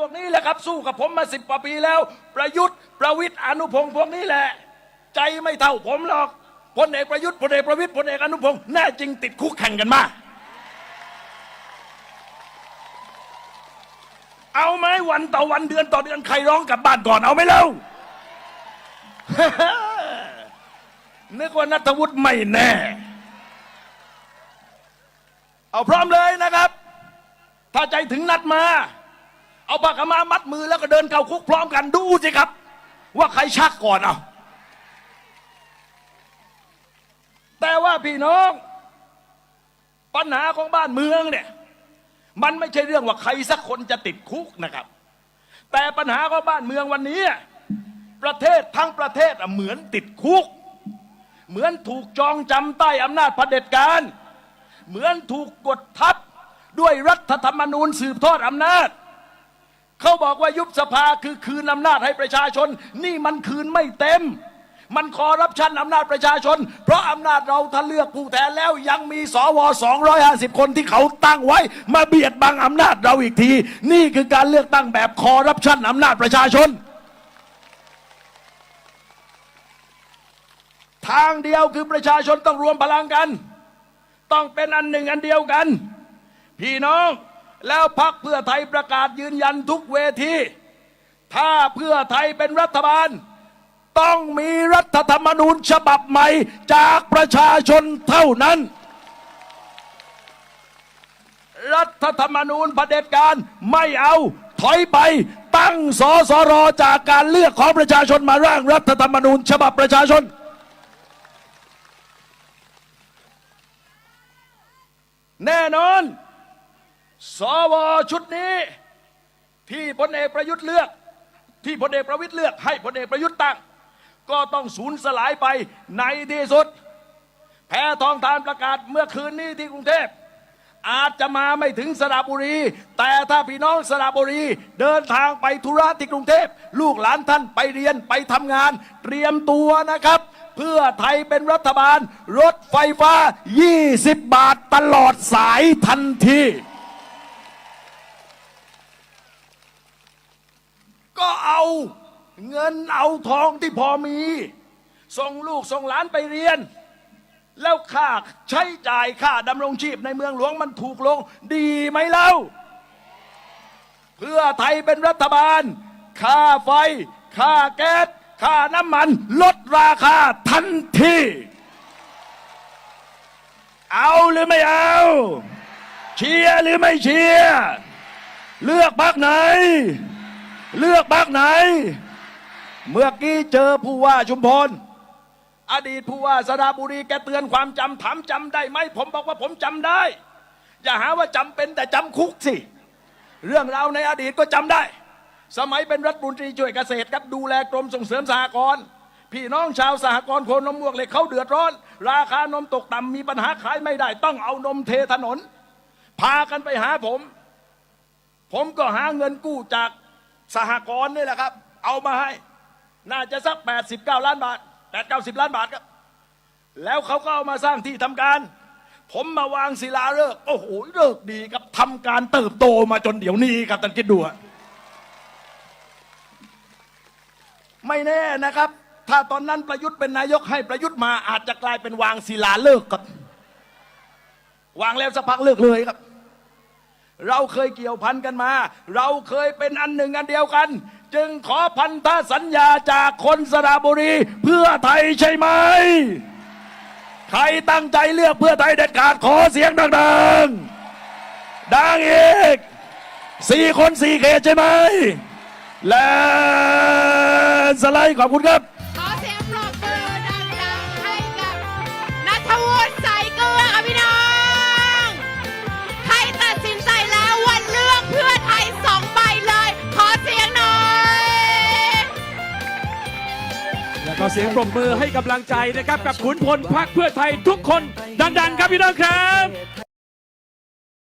พวกนี้แหละครับ สู้กับผมมาสิบกว่าปีแล้ว ประยุทธ์ประวิทย์อนุพงศ์พวกนี้แหละ ใจไม่เท่าผมหรอกพลเอกประยุทธ์พลเอกประวิทย์พลเอกอนุพงศ์แน่จริงติดคุกแข่งกันมาเอาไหมวันต่อวันเดือนต่อเดือนใครร้องกลับบ้านก่อนเอาไหมเล่านึกว่านัทวุฒิไม่แน่ เอาพร้อมเลยนะครับ ถ้าใจถึงนัดมา เอาปากกามามัดมือแล้วก็เดินเข้าคุกพร้อมกันดูสิครับ ว่าใครชักก่อนเอาแต่ว่าพี่น้อง ปัญหาของบ้านเมืองเนี่ย มันไม่ใช่เรื่องว่าใครสักคนจะติดคุกนะครับ แต่ปัญหาของบ้านเมืองวันนี้ ประเทศทั้งประเทศเหมือนติดคุก เหมือนถูกจองจำใต้อำนาจเผด็จการ เหมือนถูกกดทับด้วยรัฐธรรมนูญสืบทอดอำนาจ เขาบอกว่ายุบสภาคือคืนอำนาจให้ประชาชน นี่มันคืนไม่เต็ม มันคอร์รัปชันอำนาจประชาชน เพราะอำนาจเราถ้าเลือกผู้แทนแล้วยังมีสว250 คนที่เขาตั้งไว้ มาเบียดบังอำนาจเราอีกที นี่คือการเลือกตั้งแบบคอร์รัปชันอำนาจประชาชน ทางเดียวคือประชาชนต้องรวมพลังกัน ต้องเป็นอันหนึ่งอันเดียวกัน พี่น้อง แล้วพักเพื่อไทยประกาศยืนยันทุกเวที ถ้าเพื่อไทยเป็นรัฐบาล ต้องมีรัฐธรรมนูญฉบับใหม่จากประชาชนเท่านั้น รัฐธรรมนูญเผด็จการไม่เอาถอยไปตั้งสสรจากการเลือกของประชาชนมาร่างรัฐธรรมนูญ ฉบับประชาชน แน่นอน สวชุดนี้ ที่พลเอกประยุทธ์เลือก ที่พลเอกประวิตยเลือก ให้พลเอกประยุทธ์ตั้ง ก็ต้องสูญสลายไปในที่สุด แพ้ทองทานประกาศเมื่อคืนนี้ที่กรุงเทพอาจจะมาไม่ถึงสระบุรี แต่ถ้าพี่น้องสระบุรี เดินทางไปธุระที่กรุงเทพลูกหลานท่านไปเรียนไปทำงาน เตรียมตัวนะครับ เพื่อไทยเป็นรัฐบาล รถไฟฟ้า 20 บาทตลอดสายทันที ก็ เอาเงินเอาทองที่พอมี ส่งลูกส่งหลานไปเรียน แล้วค่าใช้จ่ายค่าดำรงชีพในเมืองหลวงมันถูกลง ดีไหมเล่า เพื่อไทยเป็นรัฐบาล ค่าไฟ ค่าแก๊ส ค่าน้ำมัน ลดราคาทันที เอาหรือไม่เอา เชียร์หรือไม่เชียร์ เลือกพรรคไหน เลือกพรรคไหน เมื่อกี้เจอผู้ว่าชุมพรอดีตผู้ว่าสระบุรีแกเตือนความจำถามจำได้ไหมผมบอกว่าผมจำได้ อย่าหาว่าจำเป็นแต่จำคุกสิ เรื่องราวในอดีตก็จำได้ สมัยเป็นรัฐมนตรีช่วยเกษตรครับดูแลกรมส่งเสริมสหกรณ์พี่น้องชาวสหกรณ์โคนนมมวกเลยเขาเดือดร้อน ราคานมตกต่ำมีปัญหาขายไม่ได้ ต้องเอานมเทถนน พากันไปหาผม ผมก็หาเงินกู้จาก สหกรณ์นี่แหละครับ เอามาให้ น่าจะสัก 89 ล้านบาท 8 90 ล้านบาทครับ แล้วเขาก็เอามาสร้างที่ทำการ ผมมาวางศิลาฤกษ์โอ้โหเลิกษ์ดีครับทำการเติบโตมาจนเดี๋ยวนี้ครับท่านคิดดูอะไม่แน่นะครับ ถ้าตอนนั้นประยุทธ์เป็นนายกให้ประยุทธ์มาอาจจะกลายเป็นวางศิลาฤกษ์ครับวางแล้วสักพักเลิกเลยครับ เราเคยเกี่ยวพันกันมา เราเคยเป็นอันหนึ่งอันเดียวกัน จึงขอพันธสัญญาจากคนสระบุรีเพื่อไทยใช่ไหม ใครตั้งใจเลือกเพื่อไทยเด็ดขาดขอเสียงดังๆ ดังอีกสี่คนสี่เขตใช่ไหม และสไลด์ขอบคุณครับ ขอเสียงปรบมือให้กำลังใจนะครับ กับขุนพลพักเพื่อไทยทุกคนดังๆ ครับพี่น้องครับ